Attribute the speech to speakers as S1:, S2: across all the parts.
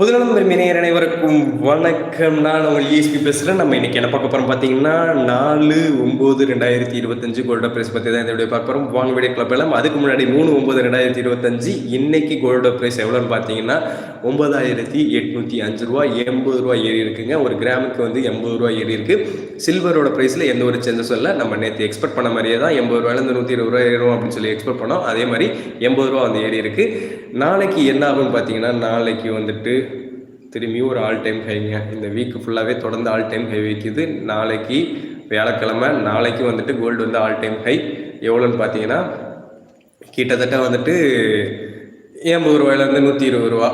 S1: புதுநலம் விரும்பினர் அனைவருக்கும் வணக்கம். நான் உங்கள் இஎஸ்பி பேசுகிறேன் நம்ம இன்றைக்கி என்ன பார்க்க போகிறோம் பார்த்தீங்கன்னா நாலு ஒம்பது ரெண்டாயிரத்தி இருபத்தஞ்சு கோல்டா ப்ரைஸ் பற்றி தான் இந்த வீடியோ பார்க்க போகிறோம் வாங்க வீடியோ கிளப் எல்லாம் அதுக்கு முன்னாடி மூணு ஒம்பது ரெண்டாயிரத்தி இருபத்தஞ்சு இன்னைக்கு கோல்டா ப்ரைஸ் எவ்வளோன்னு பார்த்தீங்கன்னா ஒன்பதாயிரத்தி எட்நூற்றி அஞ்சு ரூபா எண்பது ரூபா ஏறி இருக்குங்க. ஒரு கிராமுக்கு வந்து எண்பது ரூபா ஏறி இருக்கு. சில்வரோட ப்ரைஸில் எந்த ஒரு சேஞ்சஸும் இல்லை. நம்ம நேற்று எக்ஸ்பெக்ட் பண்ண மாதிரியே தான் எண்பது ரூபாயிலேருந்து நூற்றி இருபது ரூபா ஏறும் அப்படின்னு சொல்லி எக்ஸ்பெக்ட் பண்ணோம். அதே மாதிரி எண்பது ரூபா வந்து ஏறி இருக்குது நாளைக்கு என்ன ஆகும்னு பார்த்தீங்கன்னா நாளைக்கு வந்துட்டு திரும்பியும் ஒரு ஆல் டைம் ஹைங்க இந்த வீக் ஃபுல்லாகவே தொடர்ந்து ஆல் டைம் ஹை வைக்குது. நாளைக்கு வியாழக்கிழமை நாளைக்கு வந்துட்டு கோல்டு வந்து ஆல் டைம் ஹை எவ்வளோன்னு பார்த்தீங்கன்னா கிட்டத்தட்ட வந்துட்டு எண்பது ரூபாயிலேருந்து நூற்றி இருபது ரூபா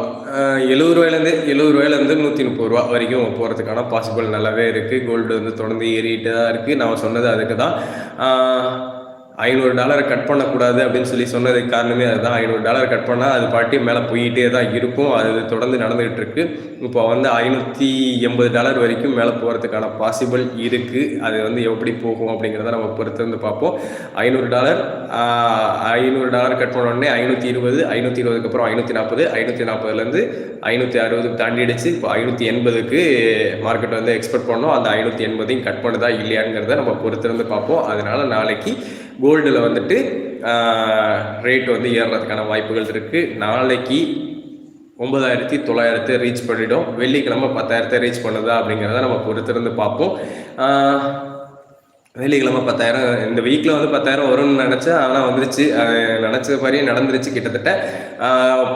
S1: எழுபது ரூபாயிலேருந்து எழுபது ரூபாயிலேருந்து நூற்றி முப்பது ரூபா வரைக்கும் போகிறதுக்கான பாசிபிள் நல்லாவே இருக்குது கோல்டு வந்து தொடர்ந்து ஏறிட்டு தான் இருக்குது நான் சொன்னது அதுக்கு தான் ஐநூறு டாலரை கட் பண்ணக்கூடாது அப்படின்னு சொல்லி சொன்னதுக்கு காரணமே அதுதான். ஐநூறு டாலர் கட் பண்ணால் அது பாட்டி மேலே போயிட்டே தான் இருக்கும். அது தொடர்ந்து நடந்துகிட்டு இருக்கு. இப்போ வந்து ஐநூற்றி எண்பது டாலர் வரைக்கும் மேலே போகிறதுக்கான பாசிபிள் இருக்குது அது வந்து எப்படி போகும் அப்படிங்கிறத நம்ம பொறுத்து வந்து பார்ப்போம். ஐநூறு டாலர் ஐநூறு டாலர் கட் பண்ண உடனே ஐநூற்றி இருபது ஐநூற்றி இருபதுக்கு அப்புறம் ஐநூற்றி நாற்பது ஐநூற்றி நாற்பதுலேருந்து ஐநூற்றி அறுபது தாண்டிடுச்சு. இப்போ ஐநூற்றி எண்பதுக்கு மார்க்கெட் வந்து எக்ஸ்பெக்ட் பண்ணோம். அந்த ஐநூற்றி எண்பதையும் கட் பண்ணுதா இல்லையாங்கிறத நம்ம பொறுத்திருந்து பார்ப்போம். அதனால் நாளைக்கு கோல்டில் வந்துட்டு ரேட் வந்து ஏறுறதுக்கான வாய்ப்புகள் இருக்குது நாளைக்கு ஒன்பதாயிரத்தி தொள்ளாயிரத்தை ரீச் பண்ணிவிடும் வெள்ளிக்கிழமை பத்தாயிரத்தை ரீச் பண்ணுதா அப்படிங்கிறத நம்ம பொறுத்திருந்து பார்ப்போம். வெள்ளிக்கிழமை பத்தாயிரம் இந்த வீக்கில் வந்து பத்தாயிரம் வரும்னு நினச்சேன் ஆனால் வந்துருச்சு. அது நினச்ச மாதிரியே நடந்துருச்சு கிட்டத்தட்ட.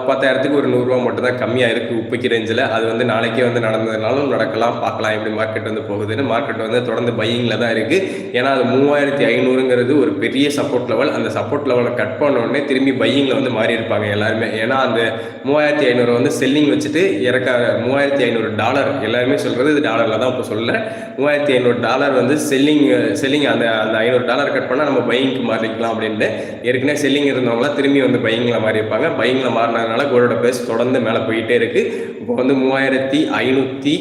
S1: பத்தாயிரத்துக்கு ஒரு நூறுரூவா மட்டும் தான் கம்மியாக இருக்குது உப்புக்கு ரேஞ்சில். அது வந்து நாளைக்கே வந்து நடந்ததுனாலும் நடக்கலாம் பார்க்கலாம் எப்படி மார்க்கெட் வந்து போகுதுன்னு. மார்க்கெட் வந்து தொடர்ந்து பையிங்கில் தான் இருக்குது ஏன்னா அது மூவாயிரத்தி ஐநூறுங்கிறது ஒரு பெரிய சப்போர்ட் லெவல் அந்த சப்போர்ட் லெவலை கட் பண்ண உடனே திரும்பி பையிங்கில் வந்து மாறி இருப்பாங்க எல்லாருமே. ஏன்னா அந்த மூவாயிரத்தி ஐநூறு வந்து செல்லிங் வச்சுட்டு இறக்க மூவாயிரத்தி ஐநூறு டாலர் எல்லாருமே சொல்கிறது இது டாலரில் தான் இப்போ சொல்ல மூவாயிரத்தி ஐநூறு டாலர் வந்து செல்லிங் செல்லிங் அந்த அந்த ஐநூறு டாலர் கட் பண்ணால் நம்ம பையிங்க்கு மாறிக்கலாம் அப்படின்ட்டு ஏற்கனவே செல்லிங் இருந்தவங்களாம் திரும்பி வந்து பையிங்கில் மாறி இருப்பாங்க. பையிங்கில் மாறினதுனால கோல்டோட ப்ரைஸ் தொடர்ந்து மேலே போயிட்டே இருக்குது இப்போ வந்து மூவாயிரத்தி ஐநூற்றி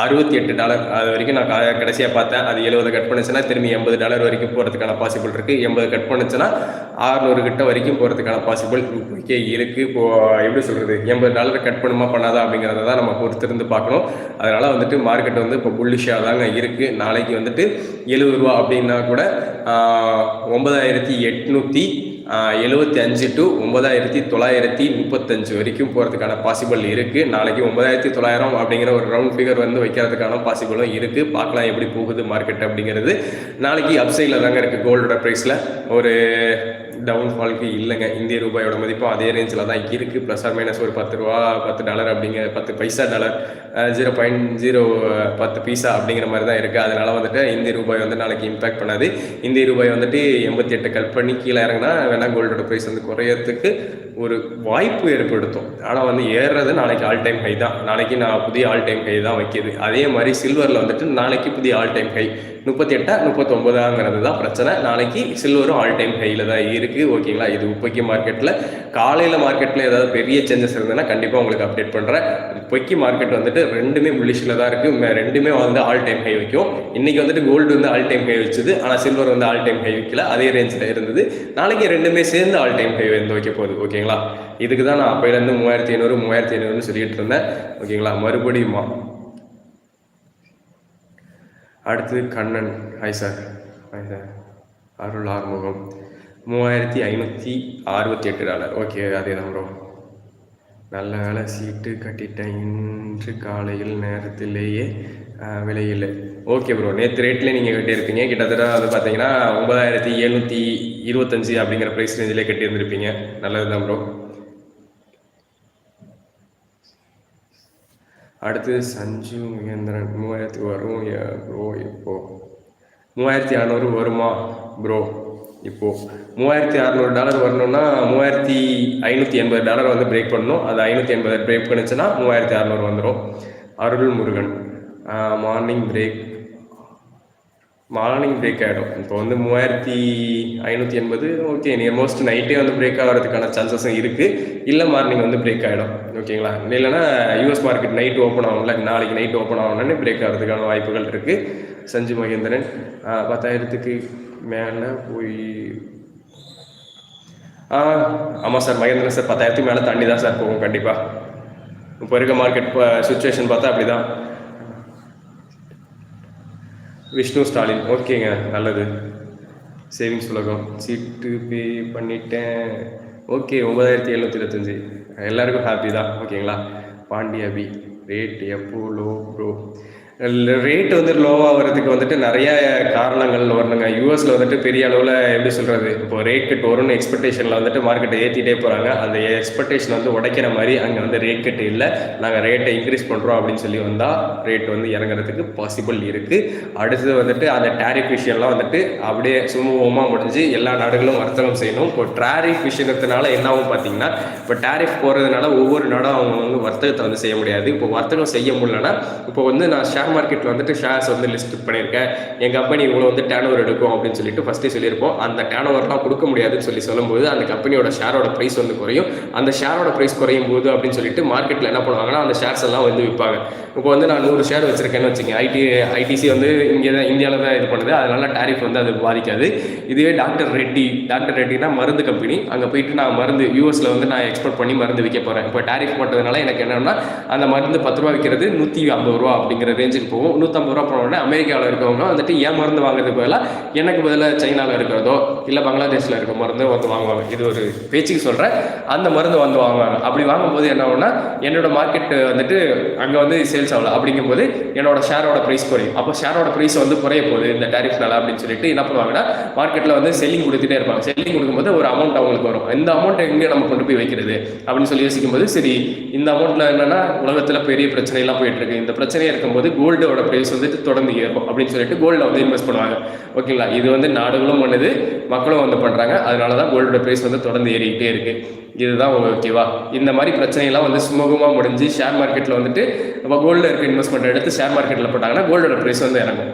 S1: அறுபத்தி எட்டு டாலர் அது வரைக்கும் நான் க- பார்த்தேன். அது எழுபது கட் பண்ணுச்சுன்னா திரும்பி எண்பது டாலர் வரைக்கும் போகிறதுக்கான பாசிபிள் இருக்குது எண்பது கட் பண்ணுச்சுன்னா ஆறுநூறு கிட்ட வரைக்கும் போகிறதுக்கான பாசிபிள் இப்போக்கே இருக்குது இப்போ எப்படி சொல்கிறது எண்பது டாலர் கட் பண்ணுமா பண்ணாதா அப்படிங்கிறத தான் நம்ம பொறுத்திருந்து பார்க்கணும். அதனால் வந்துட்டு மார்க்கெட் வந்து இப்போ புல்லிஷாக தாங்க இருக்குது நாளைக்கு வந்துட்டு எழுபது ரூபா அப்படின்னா கூட ஒன்பதாயிரத்தி எட்நூற்றி எழுபத்தி அஞ்சு டு ஒன்பதாயிரத்தி தொள்ளாயிரத்தி முப்பத்தஞ்சு வரைக்கும் போகிறதுக்கான பாசிபிள் இருக்குது நாளைக்கு ஒன்பதாயிரத்தி தொள்ளாயிரம் அப்படிங்கிற ஒரு ரவுண்ட் ஃபிகர் வந்து வைக்கிறதுக்கான பாசிபிளும் இருக்குது பார்க்கலாம் எப்படி போகுது மார்க்கெட் அப்படிங்கிறது. நாளைக்கு அப்சைடில் தாங்க இருக்குது கோல்டோட ப்ரைஸில் ஒரு டவுன் ஃபால்க்கு இல்லைங்க. இந்திய ரூபாயோட மதிப்பும் அதே ரேஞ்சில் தான் இருக்குது ப்ளஸ் ஆர் மைனஸ் ஒரு பத்து ரூபா பத்து டாலர் அப்படிங்கிற பத்து paisa dollar zero point zero பத்து பைசா அப்படிங்கிற மாதிரி தான் இருக்குது அதனால் வந்துட்டு இந்திய ரூபாய் வந்து நாளைக்கு இம்பாக்ட் பண்ணாது. இந்திய ரூபாய் வந்துட்டு எண்பத்தி எட்டு கட் பண்ணி கீழே இறங்கினா வேணால் கோல்டோட ப்ரைஸ் வந்து குறையறதுக்கு ஒரு வாய்ப்பு ஏற்படுத்தும். ஆனால் வந்து ஏறுறது நாளைக்கு ஆல் டைம் ஹை தான். நாளைக்கு நான் புதிய ஆல் டைம் ஹை தான் வைக்கிது. அதே மாதிரி சில்வரில் வந்துட்டு நாளைக்கு புதிய ஆல் டைம் ஹை முப்பத்தி எட்டா முப்பத்தொம்பதாங்கிறது தான் பிரச்சனை. நாளைக்கு சில்வரும் ஆல் டைம் ஹையில் தான் இருக்குது ஓகேங்களா இது இப்போக்கி மார்க்கெட்டில் காலையில் மார்க்கெட்டில் ஏதாவது பெரிய சேஞ்சஸ் இருந்ததுன்னா கண்டிப்பாக உங்களுக்கு அப்டேட் பண்ணுறேன் இப்போக்கி மார்க்கெட் வந்துட்டு ரெண்டுமே புல்லிஷில் தான் இருக்குது ரெண்டுமே வந்து ஆல் டைம் ஹை வைக்கும். இன்றைக்கி வந்துட்டு கோல்டு வந்து ஆல் டைம் ஹை வச்சுது. ஆனால் சில்வர் வந்து ஆல் டைம் ஹை வைக்கல. அதே ரேஞ்சில் இருந்தது. நாளைக்கு ரெண்டுமே சேர்ந்து ஆல் டைம் ஹை வந்து வைக்க போகுது. ஓகேங்களா இதுக்கு தான் நான் அப்போலேருந்து மூவாயிரத்தி ஐநூறு மூவாயிரத்தி ஐநூறுன்னு சொல்லிட்டு இருந்தேன். ஓகேங்களா மறுபடியும்? அடுத்தது Kannan. Hi sir hi sir Arul Arumugam. மூவாயிரத்தி ஐநூற்றி அறுபத்தி எட்டு டாலர் ஓகே அதே தான் ப்ரோ நல்ல வேலை சீட்டு கட்டிட்டேன். இன்று காலையில் நேரத்திலேயே ஆஹ், விலையில் ஓகே ப்ரோ நேற்று ரேட்லேயே நீங்கள் கட்டியிருப்பீங்க. கிட்டத்தட்ட அது பார்த்தீங்கன்னா ஒன்பதாயிரத்தி எழுநூற்றி இருபத்தஞ்சி அப்படிங்கிற ப்ரைஸ் ரேஞ்சிலே கட்டியிருந்திருப்பீங்க. நல்லது தான் ப்ரோ அடுத்து சஞ்சு மகேந்திரன். மூவாயிரத்தி வரும் ப்ரோ இப்போ. மூவாயிரத்தி அறநூறு வருமா ப்ரோ இப்போ. மூவாயிரத்தி அறநூறு டாலர் வரணும்னா மூவாயிரத்தி ஐநூற்றி எண்பது டாலர் வந்து பிரேக் பண்ணணும். அது ஐநூற்றி எண்பது பிரேக் பண்ணுச்சுன்னா மூவாயிரத்தி அறநூறு வந்துடும் Arul Murugan morning break morning break ஆகிடும் இப்போ வந்து மூவாயிரத்தி ஐநூற்றி எண்பது ஓகே நியர் மோஸ்ட் நைட்டே வந்து பிரேக் ஆகிறதுக்கான சான்சஸும் இருக்குது இல்லை மார்னிங் வந்து பிரேக் ஆகிடும் ஓகேங்களா இல்லைன்னா யூஎஸ் மார்க்கெட் நைட் ஓப்பன் ஆகும்ல நாளைக்கு நைட் ஓப்பன் ஆகணும்னு பிரேக் ஆகிறதுக்கான வாய்ப்புகள் இருக்குது சஞ்சு மகேந்திரன் பத்தாயிரத்துக்கு மேலே போய் ஆ ஆமாம் சார் மகேந்திரன் சார் பத்தாயிரத்துக்கு மேலே தண்ணி தான் சார் போகும் கண்டிப்பாக இப்போ இருக்க மார்க்கெட் சுச்சுவேஷன் பார்த்தா அப்படி தான் விஷ்ணு ஸ்டாலின். ஓகேங்க நல்லது. சேவிங்ஸ் உலகம். சீட்டு பே பண்ணிட்டேன். ஓகே ஒன்பதாயிரத்தி எழுநூற்றி இருபத்தஞ்சி. எல்லாருக்கும் ஹாப்பி தான். ஓகேங்களா? பாண்டியாபி அபி ரேட் எப்போ லோ ப்ரோ ரேட் வந்து லோவாக வரதுக்கு வந்துட்டு நிறைய காரணங்கள் வரணுங்க. யூஎஸில் வந்துட்டு பெரிய அளவில் எப்படி சொல்கிறது இப்போ ரேட் கட் வரும்னு எக்ஸ்பெக்டேஷனில் வந்துட்டு மார்க்கெட்டை ஏற்றிட்டே போகிறாங்க அந்த எக்ஸ்பெக்டேஷன் வந்து உடைக்கிற மாதிரி அங்கே வந்து ரேட் கட் இல்லை. நாங்கள் ரேட்டை இன்க்ரீஸ் பண்ணுறோம் அப்படின்னு சொல்லி வந்தால் ரேட் வந்து இறங்குறதுக்கு பாசிபிள் இருக்குது அடுத்தது வந்துட்டு அந்த டேரிஃப் விஷயம்லாம் வந்துட்டு அப்படியே சுமூகமாக முடிஞ்சு எல்லா நாடுகளும் வர்த்தகம் செய்யணும். இப்போ டேரிஃப் விஷயத்தினால என்ன பார்த்தீங்கன்னா இப்போ டேரிஃப் போகிறதுனால ஒவ்வொரு நாடும் அவங்க வந்து வர்த்தகத்தை வந்து செய்ய முடியாது. இப்போ வர்த்தகம் செய்ய முடியலன்னா இப்போ வந்து நான் ஷேர் ஷேர் மார்க்கெட்டில் வந்துட்டு ஷேர்ஸ் வந்து லிஸ்ட் பண்ணியிருக்கேன். என் கம்பெனி இவ்வளோ வந்து டேன் ஓவர் எடுக்கும் அப்படின்னு சொல்லிட்டு ஃபஸ்ட்டே சொல்லியிருப்போம். அந்த டேன் ஓவர்லாம் கொடுக்க முடியாதுன்னு சொல்லி சொல்லும்போது அந்த கம்பெனியோட ஷேரோட ப்ரைஸ் வந்து குறையும். அந்த ஷேரோட ப்ரைஸ் குறையும் போது அப்படின்னு சொல்லிட்டு மார்க்கெட்டில் என்ன பண்ணுவாங்கன்னா அந்த ஷேர்ஸ் எல்லாம் வந்து விற்பாங்க. இப்போ வந்து நான் நூறு ஷேர் வச்சிருக்கேன்னு வச்சுங்க ஐடி ஐடிசி வந்து இங்கே தான் இந்தியாவில் தான் இது பண்ணுது. அதனால டேரிஃப் வந்து அது பாதிக்காது. இதுவே டாக்டர் ரெட்டி. டாக்டர் ரெட்டினா மருந்து கம்பெனி அங்கே போயிட்டு நான் மருந்து யூஎஸில் வந்து நான் எக்ஸ்போர்ட் பண்ணி மருந்து விற்க போகிறேன் இப்போ டேரிஃப் போட்டதுனால எனக்கு என்னென்னா அந்த மருந்து பத்து ரூபா விற்கிறது நூற்றி ஐம்பது ரூபா அப்படிங்கிற ரேஞ்சு வச்சுட்டு போகும். நூற்றம்பது ரூபா போனோடனே அமெரிக்காவில் இருக்கவங்க வந்துட்டு ஏன் மருந்து வாங்குறதுக்கு பதிலாக எனக்கு பதிலாக சைனாவில் இருக்கிறதோ இல்லை பங்களாதேஷில் இருக்க மருந்து வந்து வாங்குவாங்க. இது ஒரு பேச்சுக்கு சொல்கிறேன் அந்த மருந்து வந்து வாங்குவாங்க. அப்படி வாங்கும்போது என்ன ஆகும்னா என்னோட மார்க்கெட் வந்துட்டு அங்கே வந்து சேல்ஸ் ஆகலை. அப்படிங்கும்போது என்னோட ஷேரோட ப்ரைஸ் குறையும். அப்போ ஷேரோட ப்ரைஸ் வந்து குறைய போகுது. இந்த டேரிஃப்னால அப்படின்னு சொல்லிட்டு என்ன பண்ணுவாங்கன்னா மார்க்கெட்டில் வந்து செல்லிங் கொடுத்துட்டே இருப்பாங்க. செல்லிங் கொடுக்கும்போது ஒரு அமௌண்ட் அவங்களுக்கு வரும். இந்த அமௌண்ட் எங்கே நம்ம கொண்டு போய் வைக்கிறது? அப்படின்னு சொல்லி யோசிக்கும் போது சரி இந்த அமௌண்ட்டில் என்னென்னா உலகத்தில் பெரிய பிரச்சனைலாம் போயிட்டு இருக்கு. இந்த பிரச்சனையாக இருக்கும்போது கோல்டோட ப்ரைஸ் வந்துட்டு தொடர்ந்து ஏறும் அப்படின்னு சொல்லிட்டு கோல்டில் வந்து இன்வெஸ்ட் பண்ணுவாங்க. ஓகேங்களா இது வந்து நாடுகளும் பண்ணுது மக்களும் வந்து பண்ணுறாங்க அதனால தான் கோல்டோட ப்ரைஸ் வந்து தொடர்ந்து ஏறிக்கிட்டே இருக்குது இதுதான் ஓகேவா இந்த மாதிரி பிரச்சனைலாம் வந்து சுமூகமாக முடிஞ்சு ஷேர் மார்க்கெட்டில் வந்துட்டு இப்போ கோல்டில் இருக்க இன்வெஸ்ட்மெண்ட் எடுத்து ஷேர் மார்க்கெட்டில் போட்டாங்கன்னா கோல்டோட ப்ரைஸ் வந்து இறங்கும்.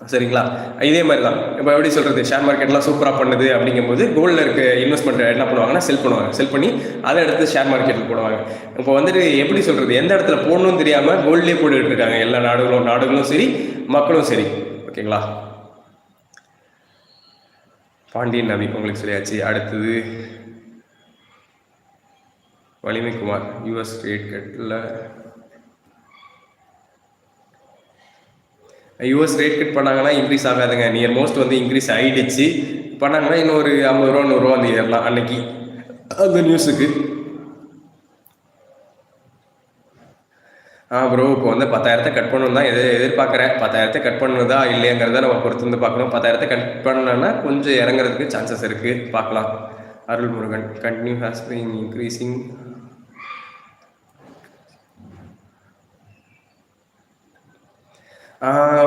S1: சரிங்களா? இதே மாதிரி தான் இப்போ எப்படி சொல்கிறது ஷேர் மார்க்கெட்லாம் சூப்பராக பண்ணுது அப்படிங்கும்போது கோல்டில் இருக்க இன்வெஸ்ட்மெண்ட் என்ன பண்ணுவாங்கன்னா செல் பண்ணுவாங்க. செல் பண்ணி அதை எடுத்து ஷேர் மார்க்கெட்டில் போடுவாங்க. இப்போ வந்துட்டு எப்படி சொல்கிறது எந்த இடத்துல போடணும்னு தெரியாமல் கோல்ட்லேயே போட்டுக்கிட்டு இருக்காங்க. எல்லா நாடுகளும் நாடுகளும் சரி மக்களும் சரி. ஓகேங்களா? பாண்டியன் நபி உங்களுக்கு சொல்லியாச்சு அடுத்தது வலிமை குமார் யூஎஸ் ரேட் கட்டில் யூஎஸ் ரேட் கட் பண்ணாங்கன்னா இன்க்ரீஸ் ஆகாதுங்க. நியர் மோஸ்ட் வந்து இன்க்ரீஸ் ஆகிடுச்சு பண்ணாங்கன்னா இன்னொரு ஐம்பது ரூபா நூறுரூவா அந்த இயர்லாம் அன்னைக்கு. அந்த நியூஸுக்கு ஆ ப்ரோ இப்போ வந்து பத்தாயிரத்தை கட் பண்ணணும் தான் எதை எதிர்பார்க்குறேன். பத்தாயிரத்தை கட் பண்ணுதா இல்லையங்கிறத நம்ம பொறுத்து வந்து பார்க்கணும். பத்தாயிரத்தை கட் பண்ணலன்னா கொஞ்சம் இறங்குறதுக்கு சான்சஸ் இருக்குது பார்க்கலாம். Arulmurugan continue has been increasing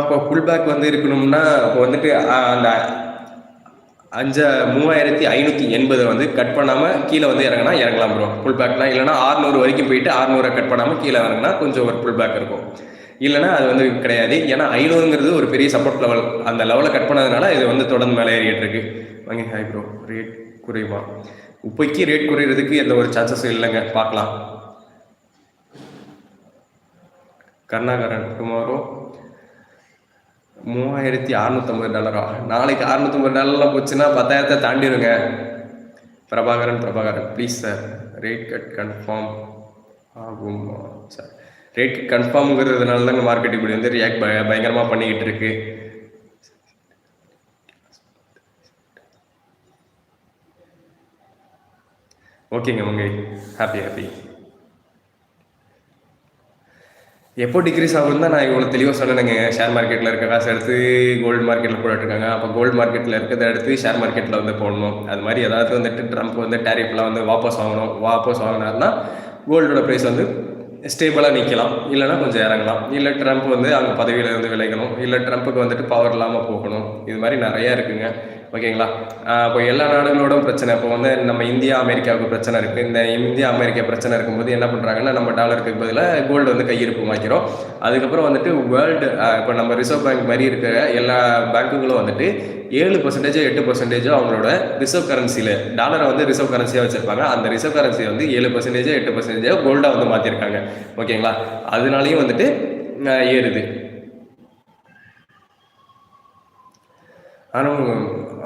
S1: இப்போ ஃபுல் பேக் வந்து இருக்கணும்னா இப்போ வந்துட்டு அந்த அஞ்சு மூவாயிரத்தி ஐநூற்றி எண்பது வந்து கட் பண்ணாமல் கீழே வந்து இறங்கினா இறங்கலாம் ப்ரோ ஃபுல் பேக்னா இல்லைனா ஆறுநூறு வரைக்கும் போயிட்டு ஆறுநூறை கட் பண்ணாமல் கீழே இறங்கினா கொஞ்சம் ஒரு ஃபுல் பேக் இருக்கும். இல்லைனா அது வந்து கிடையாது. ஏன்னா ஐநூறுங்கிறது ஒரு பெரிய சப்போர்ட் லெவல் அந்த லெவலை கட் பண்ணதுனால இது வந்து தொடர்ந்து மேலே ஏறிட்டு இருக்கு வாங்க ஹாய் ப்ரோ ரேட் குறைவா? இப்போக்கி ரேட் குறையிறதுக்கு எந்த ஒரு சான்சஸும் இல்லைங்க. பார்க்கலாம். கருணாகரன் டுமாரோ மூவாயிரத்தி அறுநூத்தம்பது டாலரா? நாளைக்கு அறுநூத்தம்பது டாலர்லாம் போச்சுன்னா பத்தாயிரத்தை தாண்டிடுங்க Prabhakaran Prabhakaran please sir rate cut confirm ஆகும்? சார் ரேட் கன்ஃபார்முங்கிறதுனால கன்ஃபார்ம்ங்கிறதுனால தாங்க மார்க்கெட் இப்படி வந்து ரியாக்ட் பய பயங்கரமாக பண்ணிக்கிட்டு இருக்கு. ஓகேங்க மங்கை. ஹாப்பி ஹாப்பி எப்போ டிக்ரீஸ் ஆகும் தான் நான் இவ்வளோ தெளிவாக சொன்னேங்க ஷேர் மார்க்கெட்டில் இருக்க காசு எடுத்து கோல்டு மார்க்கெட்டில் போட்டுருக்காங்க அப்போ கோல்டு மார்க்கெட்டில் இருக்கிறத எடுத்து ஷேர் மார்க்கெட்டில் வந்து போடணும். அது மாதிரி ஏதாவது வந்துட்டு ட்ரம்ப் வந்து டேரிஃப்லாம் வந்து வாபஸ் வாங்கணும். வாபஸ் வாங்கினார்னா கோல்டோட ப்ரைஸ் வந்து ஸ்டேபிளாக நிற்கலாம் இல்லைனா கொஞ்சம் இறங்கலாம். இல்லை ட்ரம்ப் வந்து அங்கே பதவியில் வந்து விளைக்கணும் இல்லை ட்ரம்ப்புக்கு வந்துட்டு பவர் இல்லாமல் போகணும். இது மாதிரி நிறையா இருக்குங்க. ஓகேங்களா? இப்போ எல்லா நாடுகளோடும் பிரச்சனை. இப்போ வந்து நம்ம இந்தியா அமெரிக்காவுக்கு பிரச்சனை இருக்குது இந்த இந்தியா அமெரிக்கா பிரச்சனை இருக்கும்போது என்ன பண்ணுறாங்கன்னா நம்ம டாலருக்கு பதிலாக கோல்டு வந்து கையிருப்பு வாங்கிறோம் அதுக்கப்புறம் வந்துட்டு வேர்ல்டு இப்போ நம்ம ரிசர்வ் பேங்க் மாதிரி இருக்கிற எல்லா பேங்க்குகளும் வந்துட்டு ஏழு பர்சன்டேஜோ எட்டு பர்சன்டேஜோ அவங்களோட ரிசர்வ் கரன்சியில் டாலரை வந்து ரிசர்வ் கரன்சியாக வச்சுருப்பாங்க. அந்த ரிசர்வ் கரன்சியை வந்து ஏழு பர்சன்டேஜோ எட்டு பர்சன்டேஜோ கோல்டாக வந்து மாற்றிருக்காங்க ஓகேங்களா? அதனாலையும் வந்துட்டு ஏறுது. ஆனால்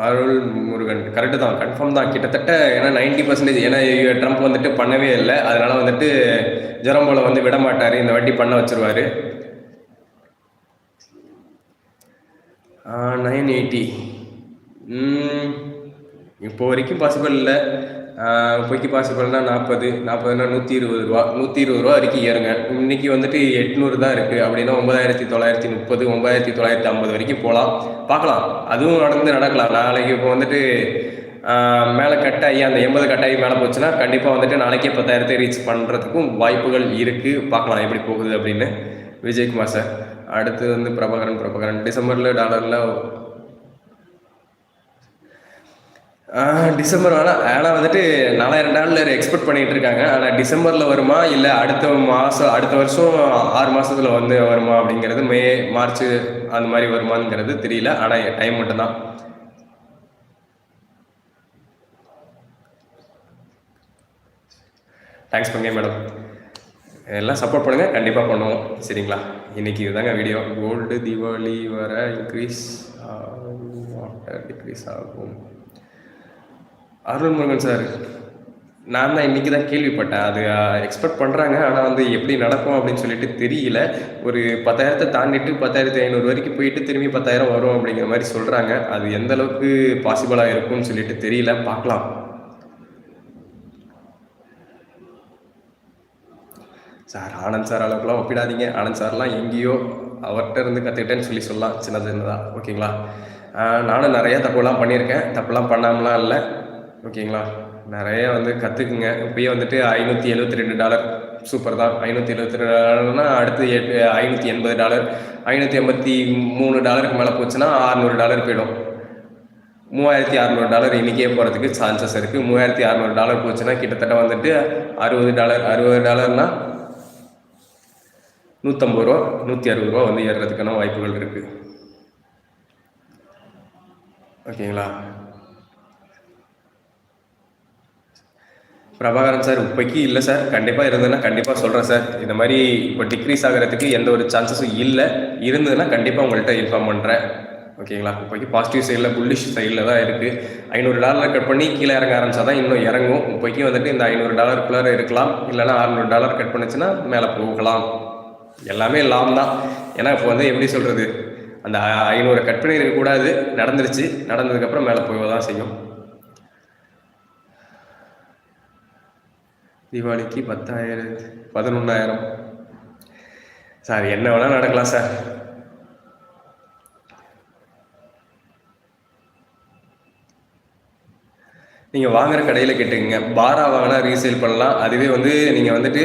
S1: அருள் முருகன் கரெக்டு தான். கன்ஃபார்ம் தான். கிட்டத்தட்ட ஏன்னா நைன்டி பர்சன்டேஜ் ஏன்னா ட்ரம்ப் வந்துட்டு பண்ணவே இல்லை. அதனால வந்துட்டு ஜெரம்போல வந்து விட மாட்டார். இந்த வாட்டி பண்ண வச்சிருவாரு. நைன் எயிட்டி இப்போ வரைக்கும் பாசிபிள் இல்லை. இப்போக்கி பாசிபிள்னா நாற்பது நாற்பதுனா நூற்றி இருபது ரூபா. நூற்றி இருபது ரூபா வரைக்கும் ஏறுங்க. இன்றைக்கி வந்துட்டு எட்நூறு தான் இருக்குது அப்படின்னா ஒன்பதாயிரத்தி தொள்ளாயிரத்தி முப்பது ஒன்பதாயிரத்தி தொள்ளாயிரத்தி ஐம்பது வரைக்கும் போகலாம். பார்க்கலாம். அதுவும் நடந்து நடக்கலாம். நாளைக்கு இப்போ வந்துட்டு மேலே கட்டாயி அந்த எண்பது கட்டாயி மேலே போச்சுன்னா கண்டிப்பாக வந்துட்டு நாளைக்கே பத்தாயிரத்தை ரீச் பண்ணுறதுக்கும் வாய்ப்புகள் இருக்குது பார்க்கலாம் எப்படி போகுது அப்படின்னு. விஜயகுமார் சார். அடுத்து வந்து பிரபாகரன் பிரபாகரன். டிசம்பரில் டாலரில் டிசம்பர் ஆனால் ஆனால் வந்துட்டு நாலாயிரம் டாலர் எக்ஸ்பெக்ட் பண்ணிகிட்டு இருக்காங்க. ஆனால் டிசம்பரில் வருமா இல்லை அடுத்த மாதம் அடுத்த வருஷம் ஆறு மாதத்தில் வந்து வருமா அப்படிங்கிறது மே மார்ச் அந்த மாதிரி வருமானங்கிறது தெரியல. ஆனால் டைம் மட்டும்தான். தேங்க்ஸ் பண்ணுங்க மேடம். எல்லாம் சப்போர்ட் பண்ணுங்கள் கண்டிப்பாக பண்ணுவோம். சரிங்களா? இன்றைக்கி இதுதாங்க வீடியோ கோல்டு தீபாவளி வர இன்க்ரீஸ் டிக்ரீஸ் ஆகும். அருள்முருகன் சார் நான் தான் இன்றைக்கி தான் கேள்விப்பட்டேன். அது எக்ஸ்பெக்ட் பண்ணுறாங்க ஆனால் வந்து எப்படி நடக்கும் அப்படின்னு சொல்லிட்டு தெரியல. ஒரு பத்தாயிரத்தை தாண்டிட்டு பத்தாயிரத்தி ஐநூறு வரைக்கும் போயிட்டு திரும்பி பத்தாயிரம் வரும் அப்படிங்கிற மாதிரி சொல்கிறாங்க அது எந்த அளவுக்கு பாசிபிளாக இருக்கும்னு சொல்லிட்டு தெரியல. பார்க்கலாம். சார் ஆனந்த் சார் அளவுக்குலாம் ஒப்பிடாதீங்க. ஆனந்த் சார்லாம் எங்கேயோ அவர்கிட்ட இருந்து கற்றுக்கிட்டேன்னு சொல்லி சொல்லலாம். சின்ன சின்னதாக ஓகேங்களா? நானும் நிறைய தப்புலாம் பண்ணியிருக்கேன். தப்புலாம் பண்ணாமலாம் இல்லை. ஓகேங்களா? நிறைய வந்து கற்றுக்குங்க இப்பயே வந்துட்டு ஐநூற்றி எழுபத்தி ரெண்டு டாலர். சூப்பர் தான். ஐநூற்றி எழுபத்தி ரெண்டு டாலர்னா அடுத்து எட்டு ஐநூற்றி எண்பது டாலர். ஐநூற்றி எண்பத்தி மூணு டாலருக்கு மேலே போச்சுன்னா அறநூறு டாலர் போயிடும். மூவாயிரத்தி அறநூறு டாலர் இன்றைக்கே போகிறதுக்கு சான்சஸ் இருக்குது மூவாயிரத்தி அறநூறு டாலர் போச்சுன்னா கிட்டத்தட்ட வந்துட்டு அறுபது டாலர் அறுபது டாலர்னால் நூற்றம்பது ரூபா நூற்றி அறுபது ரூபா வந்து ஏறுறதுக்கான வாய்ப்புகள் இருக்குது ஓகேங்களா? பிரபாகரன் சார் இப்போக்கி இல்லை சார். கண்டிப்பாக இருந்ததுன்னா கண்டிப்பாக சொல்கிறேன் சார். இந்த மாதிரி இப்போ டிக்ரீஸ் ஆகிறதுக்கு எந்த ஒரு சான்சஸும் இல்லை. இருந்ததுன்னா கண்டிப்பாக உங்கள்கிட்ட இன்ஃபார்ம் பண்ணுறேன் ஓகேங்களா? இப்போக்கி பாசிட்டிவ் சைடில் புல்லிஷ் சைடில் தான் இருக்குது ஐநூறு டாலர் கட் பண்ணி கீழே இறங்க ஆரம்பிச்சா தான் இன்னும் இறங்கும். இப்போக்கி வந்துட்டு இந்த ஐநூறு டாலருக்குள்ளார இருக்கலாம். இல்லைனா அறுநூறு டாலர் கட் பண்ணுச்சுன்னா மேலே போகலாம். எல்லாமே லாம் தான். ஏன்னா இப்போ வந்து எப்படி சொல்கிறது அந்த ஐநூறு கட் பண்ணி இருக்கக்கூடாது நடந்துருச்சு. நடந்ததுக்கப்புறம் மேலே போக தான் செய்யும். தீபாவளிக்கு பத்தாயிரம் பதினொன்றாயிரம் சார் என்ன வேணால் நடக்கலாம் சார். நீங்கள் வாங்குற கடையில் கேட்டுக்கங்க. பாரா வாங்கினா ரீசேல் பண்ணலாம். அதுவே வந்து நீங்கள் வந்துட்டு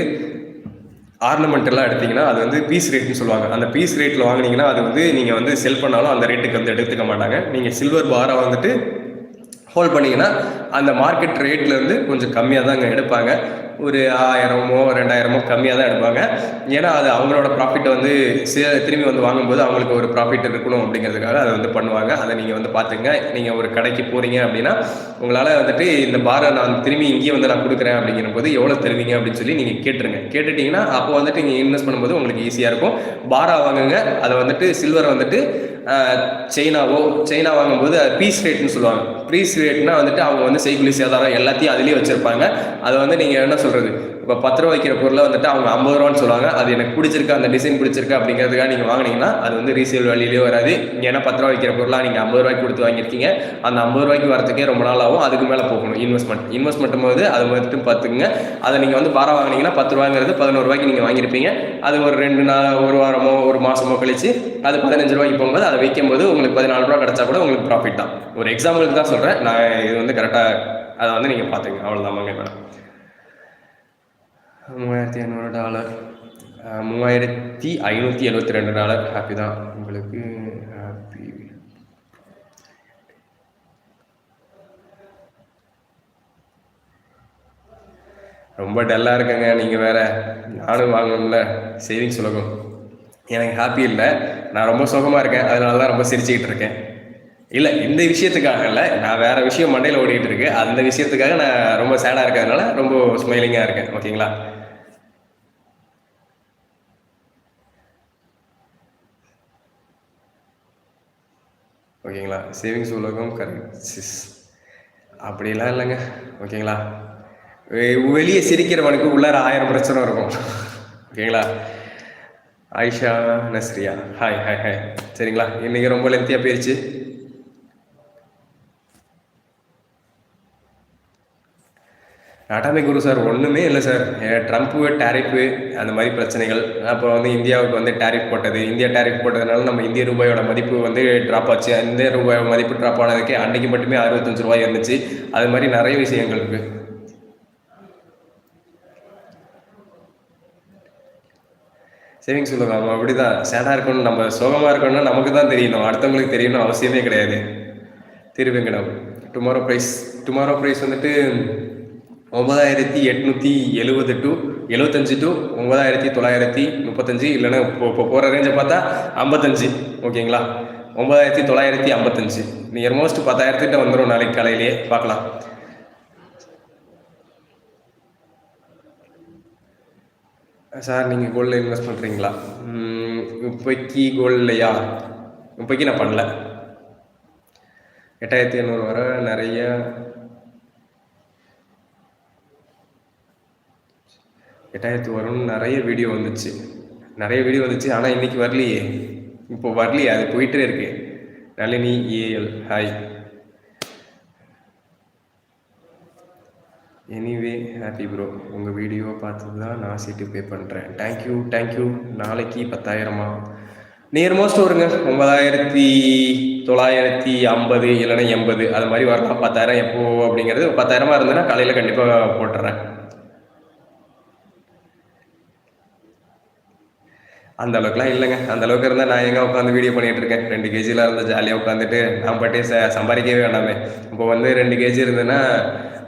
S1: ஆர்னமெண்ட் எல்லாம் எடுத்தீங்கன்னா அது வந்து பீஸ் ரேட்னு சொல்லுவாங்க. அந்த பீஸ் ரேட்டில் வாங்கினீங்கன்னா அது வந்து நீங்கள் வந்து செல் பண்ணாலும் அந்த ரேட்டுக்கு வந்து எடுத்துக்க மாட்டாங்க. நீங்கள் சில்வர் பாரா வந்துட்டு ஹோல்ட் பண்ணிங்கன்னா அந்த மார்க்கெட் ரேட்லேருந்து கொஞ்சம் கம்மியாக தான் அங்கே எடுப்பாங்க. ஒரு ஆயிரமோ ரெண்டாயிரமோ கம்மியாக தான் எடுப்பாங்க. ஏன்னா அது அவங்களோட ப்ராஃபிட்டை வந்து சே திரும்பி வந்து வாங்கும்போது அவங்களுக்கு ஒரு ப்ராஃபிட் இருக்கணும் அப்படிங்கிறதுக்காக அதை வந்து பண்ணுவாங்க. அதை நீங்கள் வந்து பார்த்துங்க நீங்கள் ஒரு கடைக்கு போகிறீங்க அப்படின்னா உங்களால் வந்துட்டு இந்த பாரை நான் திரும்பி இங்கேயே வந்து நான் கொடுக்குறேன் அப்படிங்கிற போது எவ்வளோ தருவீங்க அப்படின்னு சொல்லி நீங்கள் கேட்டுருங்க. கேட்டுட்டிங்கன்னா அப்போ வந்துட்டு நீங்கள் இன்வெஸ்ட் பண்ணும்போது உங்களுக்கு ஈஸியாக இருக்கும். பாரா வாங்குங்க. அதை வந்துட்டு சில்வர் வந்துட்டு சைனாவோ சைனா வாங்கும்போது பீஸ் ரேட்னு சொல்லுவாங்க. பீஸ் ரேட்னா வந்துட்டு அவங்க வந்து செய்குலி சேதாரம் எல்லாத்தையும் அதுலேயே வச்சுருப்பாங்க. அதை வந்து நீங்கள் என்ன சொல்கிறது இப்போ பத்து ரூபா வைக்கிற பொருளை வந்துட்டு அவங்க ஐம்பது ரூபான்னு சொல்லுவாங்க. அது எனக்கு பிடிச்சிருக்கு அந்த டிசைன் பிடிச்சிருக்கு அப்படிங்கிறதுக்காக நீங்கள் வாங்கினீங்கன்னா அது வந்து ரீசேல் வேலையிலேயே வராது. ஏன்னா பத்து ரூபா வைக்கிற பொருளாக நீங்கள் ஐம்பது ரூபாய்க்கு கொடுத்து வாங்கியிருக்கீங்க. அந்த ஐம்பது ரூபாய்க்கு வரத்துக்கே ரொம்ப நாள் ஆகும். அதுக்கு மேலே போகணும். இன்வெஸ்ட்மெண்ட் இன்வெஸ்ட்மெண்ட் போது அது வந்துட்டு பார்த்துக்குங்க. அதை நீங்கள் வந்து பாரம் வாங்கினீங்கன்னா பத்து ரூபாங்கிறது பதினோரு ரூபாய்க்கு நீங்கள் வாங்கியிருப்பீங்க. அது ஒரு ரெண்டு நாள் ஒரு வாரமோ ஒரு மாதமோ கழிச்சு அது பதினஞ்சு ரூபாய்க்கு போகும்போது அதை விற்கும்போது உங்களுக்கு பதினாலு ரூபா கிடச்சா கூட உங்களுக்கு ப்ராஃபிட் தான். ஒரு எக்ஸாம்பிளுக்கு தான் சொல்கிறேன் நான் இது வந்து கரெக்டாக அதை வந்து நீங்கள் பார்த்துங்க. அவ்வளோதான் மேடம். மூவாயிரத்தி ஐநூறு டாலர் மூவாயிரத்தி ஐநூற்றி எழுபத்தி ரெண்டு டாலர் ஹாப்பி தான். உங்களுக்கு ஹாப்பி ரொம்ப டல்லாக இருக்கேங்க. நீங்கள் வேற நானும் வாங்கணும்ல. சேவிங்ஸ் உலகம். எனக்கு ஹாப்பி இல்லை. நான் ரொம்ப சுகமாக இருக்கேன். அதனால தான் ரொம்ப சிரிச்சுக்கிட்டு இருக்கேன். இல்லை இந்த விஷயத்துக்காக இல்லை. நான் வேற விஷயம் மண்டையில் ஓடிக்கிட்டு இருக்கு. அந்த விஷயத்துக்காக நான் ரொம்ப சேடாக இருக்கிறதுனால ரொம்ப ஸ்மைலிங்காக இருக்கேன். ஓகேங்களா ஓகேங்களா சேவிங்ஸ் உலகம் கரெக்ட் சிஸ் அப்படிலாம் இல்லைங்க. ஓகேங்களா வெளியே சிரிக்கிறவனுக்கு உள்ளார ஆயிரம் பிரச்சனை இருக்கும். ஓகேங்களா Ayesha Nazriya. Hi hi hi சரிங்களா? இன்னைக்கு ரொம்ப லென்த்தியாக போயிடுச்சு நாட்டாமை குரு சார் ஒன்றுமே இல்லை சார். ட்ரம்ப்பு டேரிஃபு அந்த மாதிரி பிரச்சனைகள். அப்புறம் வந்து இந்தியாவுக்கு வந்து டேரிஃப் போட்டது. இந்தியா டேரிஃப் போட்டதுனால நம்ம இந்திய ரூபாயோட மதிப்பு வந்து ட்ராப் ஆச்சு. இந்திய ரூபாய் மதிப்பு ட்ராப் ஆனதுக்கே அன்றைக்கு மட்டுமே அறுபத்தஞ்சு ரூபாய் இருந்துச்சு. அது மாதிரி நிறைய விஷயங்கள் இருக்குது சேவிங்ஸ் சொல்லுவாங்க அப்படிதான். தான் சேடாக இருக்கணும் நம்ம சோகமாக இருக்கணும்னா நமக்கு தான் தெரியணும். அடுத்தவங்களுக்கு தெரியணும் அவசியமே கிடையாது. Thiruvengadam tomorrow price tomorrow price வந்துட்டு ஒன்பதாயிரத்தி எட்நூற்றி எழுபது டு எழுபத்தஞ்சு டு ஒன்பதாயிரத்தி தொள்ளாயிரத்தி முப்பத்தஞ்சு இல்லைன்னா இப்போ இப்போ போகிற ரேஞ்சை பார்த்தா ஐம்பத்தஞ்சு ஓகேங்களா? ஒன்பதாயிரத்தி தொள்ளாயிரத்தி ஐம்பத்தஞ்சு. நியர் மோஸ்ட் பத்தாயிரத்துக்கிட்ட வந்துடும் நாளைக்கு காலையிலேயே. பார்க்கலாம். சார் நீங்கள் கோல்டில் இன்வெஸ்ட் பண்ணுறீங்களா இப்போக்கி கோல்ட்லையா இப்போக்கி நான் பண்ணல. எட்டாயிரத்தி ஐநூறு வர நிறைய. எட்டாயிரத்து வரும்னு நிறைய வீடியோ வந்துச்சு. நிறைய வீடியோ வந்துச்சு ஆனால் இன்றைக்கி வரலையே. இப்போ வரலையே அது போயிட்டே இருக்கு. Nalini AL hi anyway happy bro உங்கள் வீடியோ பார்த்து தான் நான் சீட்டு பே பண்ணுறேன் தேங்க்யூ தேங்க்யூ நாளைக்கு பத்தாயிரமா? நியர் மோஸ்ட் வருங்க ஒன்பதாயிரத்தி தொள்ளாயிரத்தி ஐம்பது இல்லைன்னா எண்பது. அது மாதிரி வரலாம். பத்தாயிரம் எப்போ அப்படிங்கிறது பத்தாயிரமா இருந்ததுன்னா காலையில் கண்டிப்பாக போட்டுறேன். அந்த அளவுக்குலாம் இல்லைங்க. அந்த அளவுக்கு இருந்தால் நான் எங்கே உட்காந்து வீடியோ பண்ணிகிட்டு இருக்கேன். ரெண்டு கேஜியில் இருந்தால் ஜாலியாக உட்காந்துட்டு நான் பட்டே ச சம்பாதிக்கவே வேண்டாமே. இப்போ வந்து ரெண்டு கேஜி இருந்ததுன்னா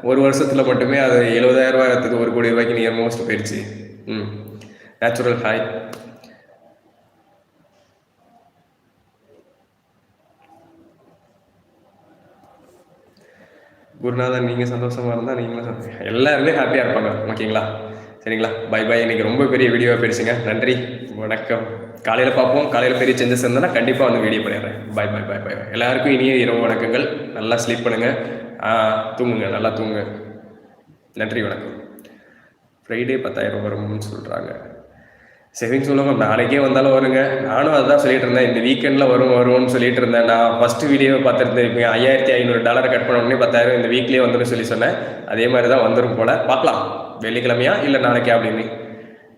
S1: ஒரு வருஷத்தில் மட்டுமே அது எழுபதாயிரம் ரூபாயத்துக்கு ஒரு கோடி ரூபாய்க்கு நியர் மோஸ்ட் போயிடுச்சு. ம். நேச்சுரல் ஹாய் குருநாதன் நீங்கள் சந்தோஷமாக இருந்தால் நீங்களும் எல்லாருமே ஹாப்பியாக இருப்பாங்க. ஓகேங்களா? சரிங்களா? பை பை இன்னைக்கு ரொம்ப பெரிய வீடியோவாக போயிடுச்சுங்க. நன்றி. வணக்கம். காலையில் பார்ப்போம். காலையில் பெரிய சேஞ்சஸ் இருந்தால் கண்டிப்பாக வந்து வீடியோ பண்ணிடுறேன். பை பாய் பாய் பாய் எல்லாருக்கும் இனிய இரவு வணக்கங்கள். நல்லா ஸ்லீப் பண்ணுங்கள் தூங்குங்க நல்லா தூங்குங்க நன்றி வணக்கம். ஃப்ரைடே பத்தாயிரம் வரும்னு சொல்கிறாங்க சேவிங்ஸ் உலகம் நாளைக்கே வந்தாலும் வருங்க. நானும் அதுதான் சொல்லிட்டு இருந்தேன். இந்த வீக்கெண்டில் வரும் வரும்னு சொல்லிட்டு இருந்தேன். நான் ஃபஸ்ட்டு வீடியோ பார்த்துருந்தேன். ஐயாயிரத்தி ஐநூறு டாலரை கட் பண்ண உடனே பத்தாயிரம் இந்த வீக்லேயே வந்துடும் சொல்லி சொன்னேன். அதே மாதிரி தான் வந்துடும் போல். பார்க்கலாம். வெள்ளிக்கிழமையா இல்லை நாளைக்கே அப்படின்னு.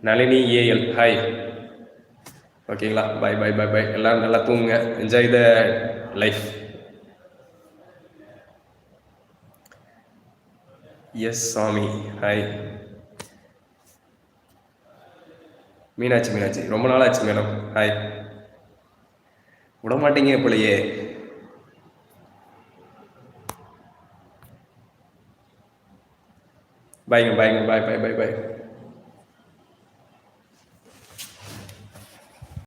S1: நளினி ஏஎல் ஹாய் ஓகேங்களா பை பை பை பை எல்லோரும் நல்லா தூங்குங்க. Enjoy the life yes Sami hi Meenakshi Meenakshi. ரொம்ப நாள் ஆச்சு மேடம். ஹாய் விட மாட்டீங்க பாய்ங்க பாய்ங்க பாய் பாய் பாய் பாய்